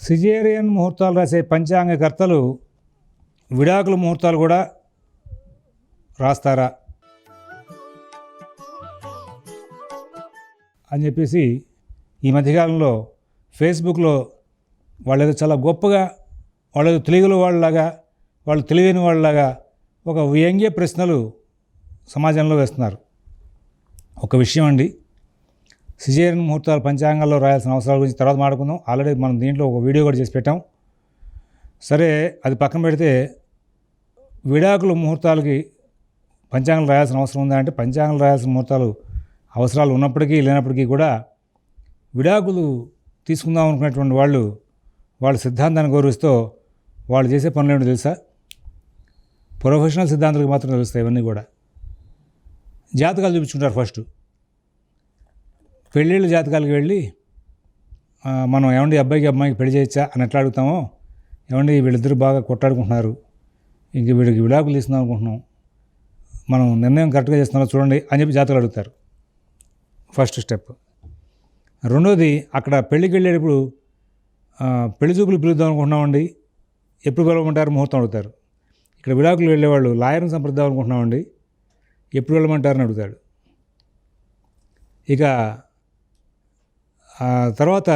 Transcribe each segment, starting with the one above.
Caesarean ముహూర్తాలు రాసే పంచాంగకర్తలు విడాకుల ముహూర్తాలు కూడా రాస్తారా? అని చెప్పేసి ఈ మధ్యకాలంలో ఫేస్బుక్లో వాళ్ళు చాలా గొప్పగా వాళ్ళు ఏదో వాళ్ళలాగా వాళ్ళు తెలియని వాళ్ళలాగా ఒక వ్యంగ్య ప్రశ్నలు సమాజంలో వేస్తున్నారు. ఒక విషయం అండి సిజేరియన్ ముహూర్తాలు పంచాంగాల్లో రాయాల్సిన అవసరాల గురించి తర్వాత మాట్లాడుకుందాం. ఆల్రెడీ మనం దీంట్లో ఒక వీడియో కూడా చేసి పెట్టాం. సరే అది పక్కన పెడితే విడాకుల ముహూర్తాలకి పంచాంగాలు రాయాల్సిన అవసరం ఉందా అంటే పంచాంగాలు రాయాల్సిన ముహూర్తాలు అవసరాలు ఉన్నప్పటికీ లేనప్పటికీ కూడా విడాకులు తీసుకుందాం అనుకున్నటువంటి వాళ్ళు వాళ్ళ సిద్ధాంతాన్ని గౌరవిస్తూ వాళ్ళు చేసే పనులు ఏంటో తెలుసా? ప్రొఫెషనల్ సిద్ధాంతాలకు మాత్రం తెలుస్తాయి ఇవన్నీ కూడా. జాతకాలు చూపించుకుంటారు ఫస్ట్. పెళ్ళిళ్ళ జాతకాలకు వెళ్ళి మనం ఏమండి అబ్బాయికి అమ్మాయికి పెళ్ళి చేయొచ్చా అని ఎట్లా అడుగుతామో ఏమండి వీళ్ళిద్దరు బాగా కొట్టాడుకుంటున్నారు ఇంక వీడికి విడాకులు ఇస్తున్నాం అనుకుంటున్నాం మనం నిర్ణయం కరెక్ట్గా చేస్తున్నాం చూడండి అని చెప్పి జాతకాలు అడుగుతారు. First step. రెండోది అక్కడ పెళ్ళికి వెళ్ళేటప్పుడు పెళ్ళి చూపులు పిలుద్దాం అనుకుంటున్నామండి ఎప్పుడు పిలవమంటారు ముహూర్తం అడుగుతారు. ఇక్కడ విడాకులు వెళ్ళేవాళ్ళు లాయర్ని సంప్రదిద్దాం అనుకుంటున్నామండి ఎప్పుడు వెళ్ళమంటారని అడుగుతాడు ఇక తర్వాత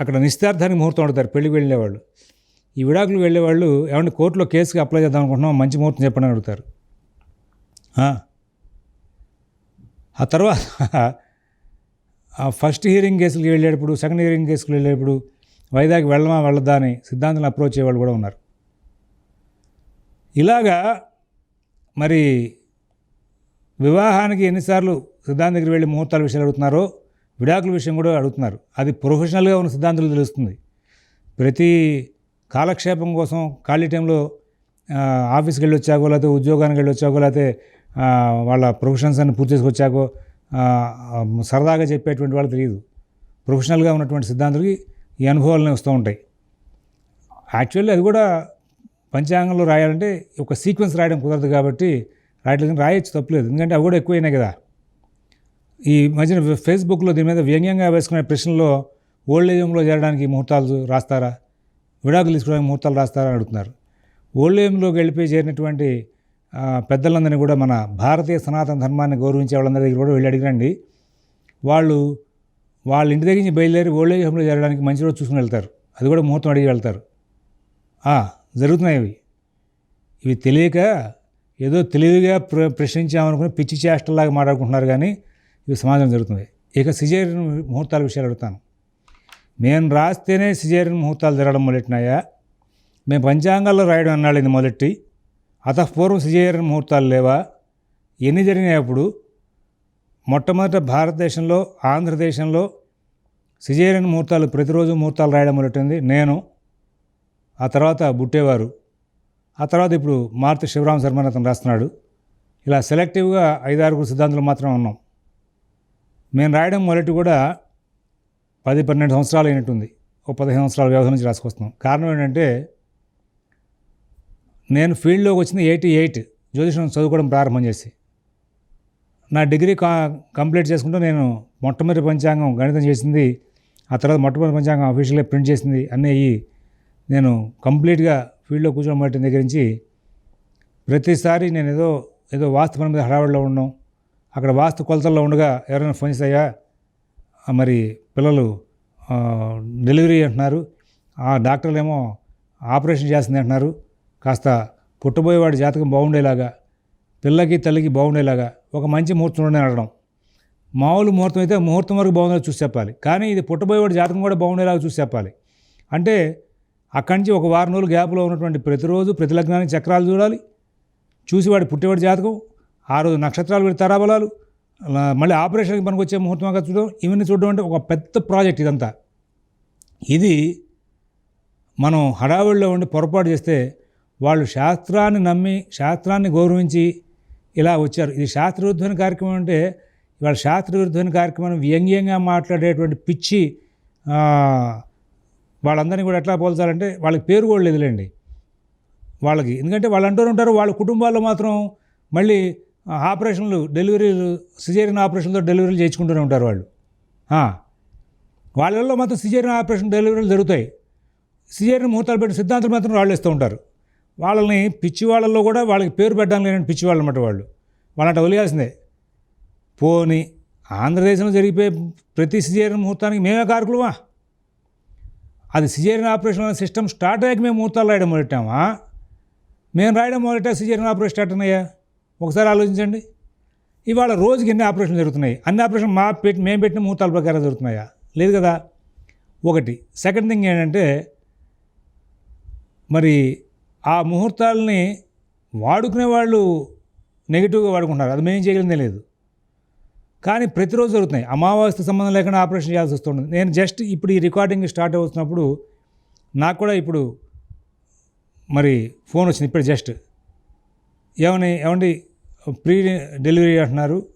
అక్కడ నిశ్చార్థానికి ముహూర్తం అడుగుతారు పెళ్ళికి వెళ్ళేవాళ్ళు ఈ విడాకులు వెళ్ళేవాళ్ళు ఏమంటే కోర్టులో కేసుకి అప్లై చేద్దాం అనుకుంటున్నాం మంచి ముహూర్తం చెప్పని అడుగుతారు. ఆ. తర్వాత ఆ ఫస్ట్ హియరింగ్ కేసులకి వెళ్ళేటప్పుడు సెకండ్ హియరింగ్ కేసులకు వెళ్ళేటప్పుడు వైజాగ్ వెళ్ళమా వెళ్ళదా అని సిద్ధాంతం అప్రోచ్ అయ్యేవాళ్ళు కూడా ఉన్నారు. ఇలాగా మరి వివాహానికి ఎన్నిసార్లు సిద్ధాంత దగ్గర వెళ్ళి ముహూర్తాల విషయాలు అడుగుతున్నారో విడాకుల విషయం కూడా అడుగుతున్నారు. అది ప్రొఫెషనల్గా ఉన్న సిద్ధాంతాలు తెలుస్తుంది. ప్రతి కాలక్షేపం కోసం ఖాళీ టైంలో ఆఫీస్కి వెళ్ళి వచ్చాకో లేకపోతే ఉద్యోగానికి వెళ్ళి వచ్చాకో లేకపోతే వాళ్ళ ప్రొఫెషన్స్ అన్ని పూర్తి చేసుకొచ్చాకో సరదాగా చెప్పేటువంటి వాళ్ళు తెలియదు. ప్రొఫెషనల్గా ఉన్నటువంటి సిద్ధాంతాలకి ఈ అనుభవాలనే వస్తూ ఉంటాయి. యాక్చువల్లీ అది కూడా పంచాంగంలో రాయాలంటే ఒక సీక్వెన్స్ రాయడం కుదరదు కాబట్టి రాయట్లేదు రాయొచ్చు తప్పలేదు. ఎందుకంటే అవి కూడా ఎక్కువైనాయి కదా. ఈ మధ్యన ఫేస్బుక్లో దీని మీద వ్యంగ్యంగా వేసుకునే ప్రశ్నలో ఓల్డ్ ఏజ్లో చేరడానికి ముహూర్తాలు రాస్తారా? విడాకులు తీసుకోవడానికి ముహూర్తాలు రాస్తారా అని అడుగుతున్నారు. ఓల్డ్ ఏజ్లోకి వెళ్ళిపోయి చేరినటువంటి పెద్దలందరినీ కూడా మన భారతీయ సనాతన ధర్మాన్ని గౌరవించే వాళ్ళందరి దగ్గర కూడా వెళ్ళి అడిగిరండి. వాళ్ళు వాళ్ళ ఇంటి దగ్గర నుంచి బయలుదేరి ఓల్డ్ ఏజ్ హోమ్లో చేరడానికి మంచి రోజు చూసుకుని వెళ్తారు. అది కూడా ముహూర్తం అడిగి వెళ్తారు. జరుగుతున్నాయి ఇవి. ఇవి తెలియక ఏదో తెలివిగా ప్ర ప్రశ్నించామనుకుని పిచ్చి చేష్టలాగా మాట్లాడుకుంటున్నారు కానీ ఇవి సమాజం జరుగుతుంది. ఇక సిజేరియన్ ముహూర్తాల విషయాలు అడుగుతాను. నేను రాస్తేనే సిజేరియన్ ముహూర్తాలు జరగడం మొదలెట్టినాయా? మేము పంచాంగాల్లో రాయడం అన్నాడు ఇది మొదటి అతఃపూర్వం సిజేరియన్ ముహూర్తాలు లేవా? ఎన్ని జరిగినాయి అప్పుడు? మొట్టమొదట భారతదేశంలో ఆంధ్రదేశంలో సిజేరియన్ ముహూర్తాలు ప్రతిరోజు ముహూర్తాలు రాయడం మొదలెట్టింది. నేను ఆ తర్వాత బుట్టేవారు. ఆ తర్వాత ఇప్పుడు మారుతి శివరామ శర్మ అతను రాస్తున్నాడు. ఇలా సెలెక్టివ్గా ఐదారుగురు సిద్ధాంతులు మాత్రమే ఉన్నాం. మేము రాయడం మొదటి కూడా పది పన్నెండు సంవత్సరాలు అయినట్టుంది. ఒక పదిహేను సంవత్సరాల వ్యవధి నుంచి రాసుకొస్తున్నాం. కారణం ఏంటంటే నేను ఫీల్డ్లోకి వచ్చింది ఎయిటీ ఎయిట్. జ్యోతిషం చదువుకోవడం ప్రారంభం చేసి. నా డిగ్రీ కా కంప్లీట్ చేసుకుంటూ నేను మొట్టమొదటి పంచాంగం గణితం చేసింది. ఆ తర్వాత మొట్టమొదటి పంచాంగం అఫీషియల్గా ప్రింట్ చేసింది. అన్నీ అయ్యి నేను కంప్లీట్గా ఫీల్డ్లో కూర్చోబట్టిన మొదటి దగ్గర నుంచి ప్రతిసారి నేను ఏదో ఏదో వాస్తవం మీద హడావిడిలో ఉండడం అక్కడ వాస్తు కొలతల్లో ఉండగా ఎవరైనా ఫోన్ అయ్యా మరి పిల్లలు డెలివరీ అంటున్నారు. ఆ డాక్టర్లు ఏమో ఆపరేషన్ చేస్తుంది అంటున్నారు. కాస్త పుట్టబోయేవాడి జాతకం బాగుండేలాగా పిల్లకి తల్లికి బాగుండేలాగా ఒక మంచి ముహూర్తం ఉండని అడగడం మామూలు ముహూర్తం అయితే ముహూర్తం వరకు బాగుందో చూసి చెప్పాలి. కానీ ఇది పుట్టబోయేవాడి జాతకం కూడా బాగుండేలాగా చూసి చెప్పాలి. అంటే అక్కడి నుంచి ఒక వారం రోజులు గ్యాప్లో ఉన్నటువంటి ప్రతిరోజు ప్రతి లగ్నానికి చక్రాలు చూడాలి. చూసి వాడి పుట్టేవాడి జాతకం ఆ రోజు నక్షత్రాలు వీడి తరాబలాలు మళ్ళీ ఆపరేషన్కి మనకు వచ్చే ముహూర్తంగా చూడడం ఇవన్నీ చూడడం అంటే ఒక పెద్ద ప్రాజెక్ట్ ఇదంతా. ఇది మనం హడావిడిలో ఉండి పొరపాటు చేస్తే వాళ్ళు శాస్త్రాన్ని నమ్మి శాస్త్రాన్ని గౌరవించి ఇలా వచ్చారు. ఇది శాస్త్ర విరుద్ధమైన కార్యక్రమం అంటే ఇవాళ శాస్త్ర విరుద్ధమైన కార్యక్రమం వ్యంగ్యంగా మాట్లాడేటువంటి పిచ్చి వాళ్ళందరినీ కూడా ఎట్లా పోల్చాలంటే వాళ్ళకి పేరు కూడా లేదులేండి. వాళ్ళకి ఎందుకంటే వాళ్ళు అంటూ ఉంటారు వాళ్ళ కుటుంబాల్లో మాత్రం మళ్ళీ ఆపరేషన్లు డెలివరీలు సిజేరియన్ ఆపరేషన్తో డెలివరీలు చేయించుకుంటూనే ఉంటారు వాళ్ళు. వాళ్ళల్లో మాత్రం సిజేరియన్ ఆపరేషన్ డెలివరీలు జరుగుతాయి. సిజేరియన్ ముహూర్తాలు పెట్టిన సిద్ధాంతం మాత్రం వాళ్ళు ఇస్తూ ఉంటారు. వాళ్ళని పిచ్చి వాళ్ళల్లో కూడా వాళ్ళకి పేరు పెట్టడం లేని పిచ్చి వాళ్ళు అన్నమాట వాళ్ళు. వాళ్ళంట వదిలేయాల్సిందే. పోని ఆంధ్రదేశంలో జరిగిపోయే ప్రతి సిజేరియన్ ముహూర్తానికి మేమే కారకులమా? అది సిజేరియన్ ఆపరేషన్ అనే సిస్టమ్ స్టార్ట్ అయ్యాక మేము ముహూర్తాలు రాయడం మొదలెట్టామా? మేము రాయడం మొదలెట్టా సిజేరియన్ ఆపరేషన్ స్టార్ట్ అయినాయా ఒకసారి ఆలోచించండి. ఇవాళ రోజుకి ఎన్ని ఆపరేషన్లు జరుగుతున్నాయి? అన్ని ఆపరేషన్ మా పెట్టి మేము పెట్టిన ముహూర్తాల ప్రకారం జరుగుతున్నాయా? లేదు కదా? ఒకటి. సెకండ్ థింగ్ ఏంటంటే మరి ఆ ముహూర్తాలని వాడుకునే వాళ్ళు నెగిటివ్గా వాడుకుంటున్నారు. అది మేము చేయగలిగిందే లేదు. కానీ ప్రతిరోజు జరుగుతున్నాయి. అమావాస్య సంబంధం లేకుండా ఆపరేషన్ చేయాల్సి వస్తుంది. నేను జస్ట్ ఇప్పుడు ఈ రికార్డింగ్ స్టార్ట్ అవుతున్నప్పుడు నాకు కూడా ఇప్పుడు మరి ఫోన్ వచ్చింది. ఇప్పుడు జస్ట్. ఏమని ఏమండి? ప్రీ డెలివరీ అంటున్నారు.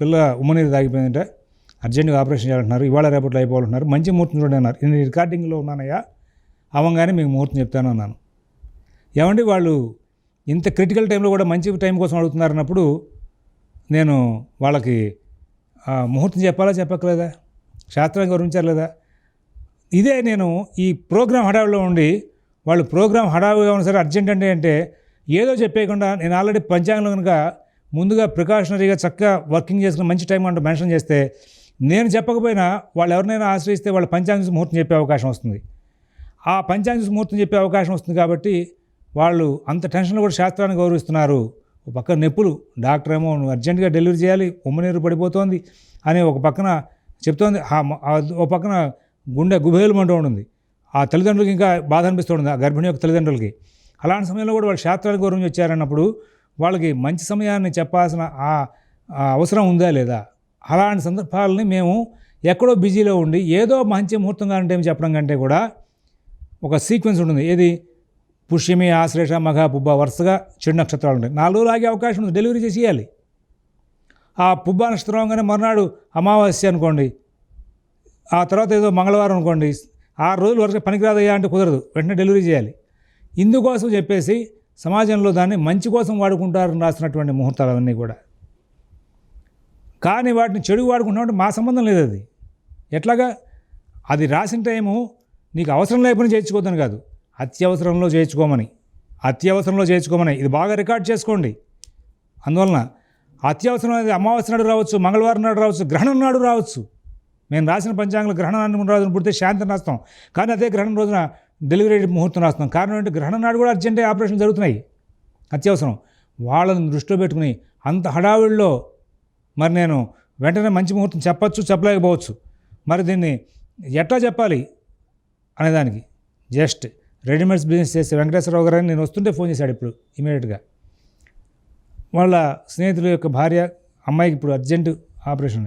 పిల్ల ఉమ్మనీరు తాగిపోయిందంట. అర్జెంటుగా ఆపరేషన్ చేయాలంటున్నారు. ఇవాళ రేపట్లో అయిపోవాలంటున్నారు. మంచి ముహూర్తం చూడండి అన్నారు. నేను రికార్డింగ్లో ఉన్నానయ్యా. అవంగానే మీకు ముహూర్తం చెప్తాను అన్నాను. ఏమంటే వాళ్ళు ఇంత క్రిటికల్ టైంలో కూడా మంచి టైం కోసం అడుగుతున్నారు అన్నప్పుడు నేను వాళ్ళకి ముహూర్తం చెప్పాలా చెప్పక్కలేదా శాస్త్రం గౌరవించలేదా ఇదే నేను ఈ ప్రోగ్రాం హడావిలో ఉండి వాళ్ళు ప్రోగ్రాం హడావిగా ఉన్నా సరే అర్జెంట్ అంటే అంటే ఏదో చెప్పేయకుండా నేను ఆల్రెడీ పంచాంగంలో కనుక ముందుగా ప్రికాషనరీగా చక్కగా వర్కింగ్ చేసుకుని మంచి టైం అంటూ మెన్షన్ చేస్తే నేను చెప్పకపోయినా వాళ్ళు ఎవరినైనా ఆశ్రయిస్తే వాళ్ళ పంచాంగ ముహూర్తం చెప్పే అవకాశం వస్తుంది. ఆ పంచాంగ ముహూర్తం చెప్పే అవకాశం వస్తుంది కాబట్టి వాళ్ళు అంత టెన్షన్లో కూడా శాస్త్రాన్ని గౌరవిస్తున్నారు. ఒక పక్కన నొప్పులు డాక్టర్ ఏమో నువ్వు అర్జెంటుగా డెలివరీ చేయాలి ఉమ్మనీరు పడిపోతోంది అని ఒక పక్కన చెప్తోంది. ఒక పక్కన గుండె గుబేలమంటూ ఉంటుంది. ఆ తల్లిదండ్రులకి ఇంకా బాధ అనిపిస్తూ ఉంటుంది ఆ గర్భిణి యొక్క తల్లిదండ్రులకి. అలాంటి సమయంలో కూడా వాళ్ళు శాస్త్రాన్ని గౌరవం వచ్చారన్నప్పుడు వాళ్ళకి మంచి సమయాన్ని చెప్పాల్సిన ఆ అవసరం ఉందా లేదా? అలాంటి సందర్భాలని మేము ఎక్కడో బిజీలో ఉండి ఏదో మంచి ముహూర్తం కానీ చెప్పడం కంటే కూడా ఒక సీక్వెన్స్ ఉంటుంది. ఏది? పుష్యమి ఆశ్లేష మఘ పుబ్బ వరుసగా చెడు నక్షత్రాలు ఉంటాయి. నాలుగు రోజులు ఆగే అవకాశం ఉంది డెలివరీ చేసేయాలి ఆ పుబ్బ నక్షత్రంగానే మర్నాడు అమావాస్య అనుకోండి. ఆ తర్వాత ఏదో మంగళవారం అనుకోండి. ఆరు రోజులు వరకు పనికిరాదయ్యా అంటే కుదరదు. వెంటనే డెలివరీ చేయాలి. ఇందుకోసం చెప్పేసి సమాజంలో దాన్ని మంచి కోసం వాడుకుంటారని రాసినటువంటి ముహూర్తాలు అవన్నీ కూడా. కానీ వాటిని చెడు వాడుకుంటామంటే మా సంబంధం లేదు అది. ఎట్లాగా? అది రాసిన టైము నీకు అవసరం లేకపోయినా చేయించుకోవద్దని కాదు. అత్యవసరంలో చేయించుకోమని. అత్యవసరంలో చేయించుకోమని. ఇది బాగా రికార్డ్ చేసుకోండి. అందువలన అత్యవసరం అనేది అమావాస్య నాడు రావచ్చు మంగళవారం నాడు రావచ్చు గ్రహణం నాడు రావచ్చు. మేము రాసిన పంచాంగంలో గ్రహణాన్ని రోజున పుడితే శాంతిని రాస్తాం. కానీ అదే గ్రహణం రోజున డెలివరీ ముహూర్తం రాస్తున్నాం. కారణం ఏంటి గ్రహణం నాడు కూడా అర్జెంటే ఆపరేషన్ జరుగుతున్నాయి. అత్యవసరం. వాళ్ళని దృష్టిలో పెట్టుకుని అంత హడావిడిలో మరి నేను వెంటనే మంచి ముహూర్తం చెప్పచ్చు చెప్పలేకపోవచ్చు. మరి దీన్ని ఎట్లా చెప్పాలి అనేదానికి? జస్ట్ రెడీమేడ్స్ బిజినెస్ చేసే వెంకటేశ్వరరావు గారు అని నేను వస్తుంటే ఫోన్ చేశాడు ఇప్పుడు ఇమీడియట్గా. వాళ్ళ స్నేహితుల యొక్క భార్య అమ్మాయికి ఇప్పుడు అర్జెంటు ఆపరేషన్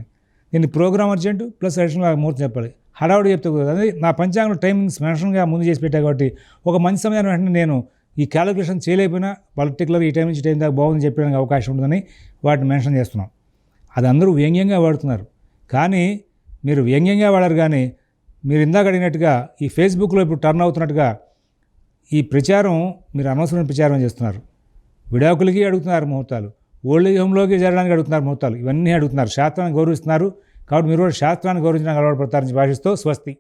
దీన్ని ప్రోగ్రామ్ అర్జెంటు ప్లస్ అడిషనల్ ముహూర్తం చెప్పాలి. హడావుడు చెప్తే అదే నా పంచాంగంలో టైమింగ్స్ మెన్షన్గా ముందు చేసి పెట్టా కాబట్టి ఒక మంచి సమయాన్ని వెంటనే నేను ఈ క్యాలిక్యులేషన్ చేయలేకపోయినా పర్టికులర్ ఈ టైం నుంచి టైం దాకా బాగుంది చెప్పడానికి అవకాశం ఉంటుందని వాటిని మెన్షన్ చేస్తున్నాం. అది అందరూ వ్యంగ్యంగా వాడుతున్నారు. కానీ మీరు వ్యంగ్యంగా వాడారు కానీ మీరు ఇందాక అడిగినట్టుగా ఈ ఫేస్బుక్లో ఇప్పుడు టర్న్ అవుతున్నట్టుగా ఈ ప్రచారం మీరు అనవసరమైన ప్రచారం చేస్తున్నారు. విడాకులకి అడుగుతున్నారు ముహూర్తాలు. ఓల్డ్ ఏజ్ హోమ్లోకి జరగడానికి అడుగుతున్నారు ముహూర్తాలు. ఇవన్నీ అడుగుతున్నారు. శాస్త్రాన్ని గౌరవిస్తున్నారు. కాబట్టి మీరు కూడా శాస్త్రాన్ని గౌరవించడానికి అలవాటు పడతారని భాషిస్తూ స్వస్తి.